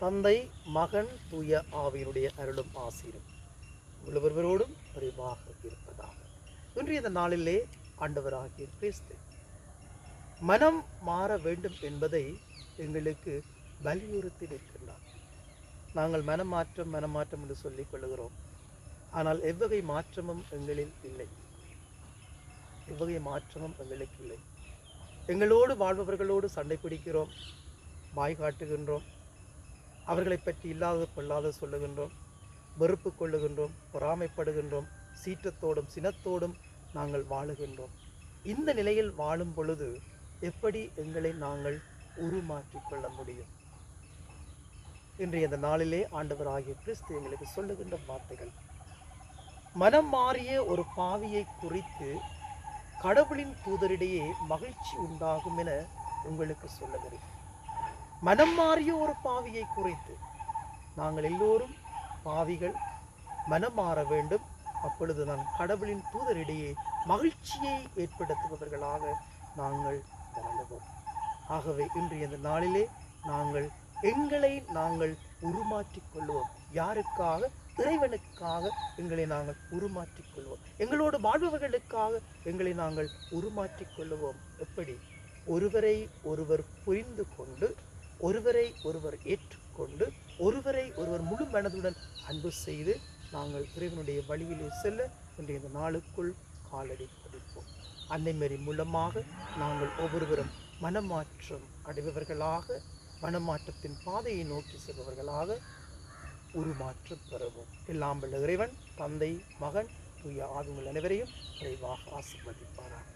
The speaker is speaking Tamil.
தந்தை மகன் தூய ஆவியினுடைய அருளும் ஆசீரும் உள்ளவர்களோடும் குறைவாக இருப்பதாக. இன்றைய இந்த நாளிலே ஆண்டவராகிய கிறிஸ்து மனம் மாற வேண்டும் என்பதை எங்களுக்கு வலியுறுத்தி நிற்கின்றார். நாங்கள் மனமாற்றம் மனமாற்றம் என்று சொல்லிக் கொள்ளுகிறோம். ஆனால் எவ்வகை மாற்றமும் எங்களில் இல்லை. எவ்வகை மாற்றமும் எங்களுக்கு இல்லை. எங்களோடு வாழ்பவர்களோடு சண்டை பிடிக்கிறோம் வாய் காட்டுகின்றோம் அவர்களை பற்றி இல்லாத பொல்லாத சொல்லுகின்றோம். வெறுப்பு கொள்ளுகின்றோம் பொறாமைப்படுகின்றோம் சீற்றத்தோடும் சினத்தோடும் நாங்கள் வாழுகின்றோம். இந்த நிலையில் வாழும் பொழுது எப்படி எங்களை நாங்கள் உருமாற்றிக் கொள்ள முடியும்? இன்றைய இந்த நாளிலே ஆண்டவராகிய கிறிஸ்து எங்களுக்கு சொல்லுகின்ற வார்த்தைகள். மனம் மாறிய ஒரு பாவியை குறித்து கடவுளின் தூதரிடையே மகிழ்ச்சி உண்டாகும் என உங்களுக்கு சொல்லுகிறேன் மனம் மாறிய ஒரு பாவியை குறித்து நாங்கள் எல்லோரும் பாவிகள். மனம் மாற வேண்டும். அப்பொழுது நான் கடவுளின் தூதரிடையே மகிழ்ச்சியை ஏற்படுத்துபவர்களாக நாங்கள் வாழுவோம். ஆகவே இன்றைய இந்த நாளிலே நாங்கள் எங்களை நாங்கள் உருமாற்றிக் கொள்வோம். யாருக்காக? இறைவனுக்காக எங்களை நாங்கள் உருமாற்றிக் கொள்வோம். எங்களோடு வாழ்பவர்களுக்காக எங்களை நாங்கள் உருமாற்றிக் கொள்வோம். எப்படி? ஒருவரை ஒருவர் புரிந்து கொண்டு ஒருவரை ஒருவர் ஏற்றுக்கொண்டு ஒருவரை ஒருவர் முழு மனதுடன் அன்பு செய்து நாங்கள் இறைவனுடைய வழியிலே செல்ல இன்றைய இந்த நாளுக்குள் காலடி பதிப்போம். அன்னைமரி மூலமாக நாங்கள் ஒவ்வொருவரும் மனமாற்றம் அடைபவர்களாக மனமாற்றத்தின் பாதையை நோக்கி செல்பவர்களாக உருமாற்றம் பெறுவோம். எல்லாம் வல்ல இறைவன் தந்தை மகன் தூய ஆதுங்கள் அனைவரையும் விரைவாக ஆசிர்வதிப்பாராக.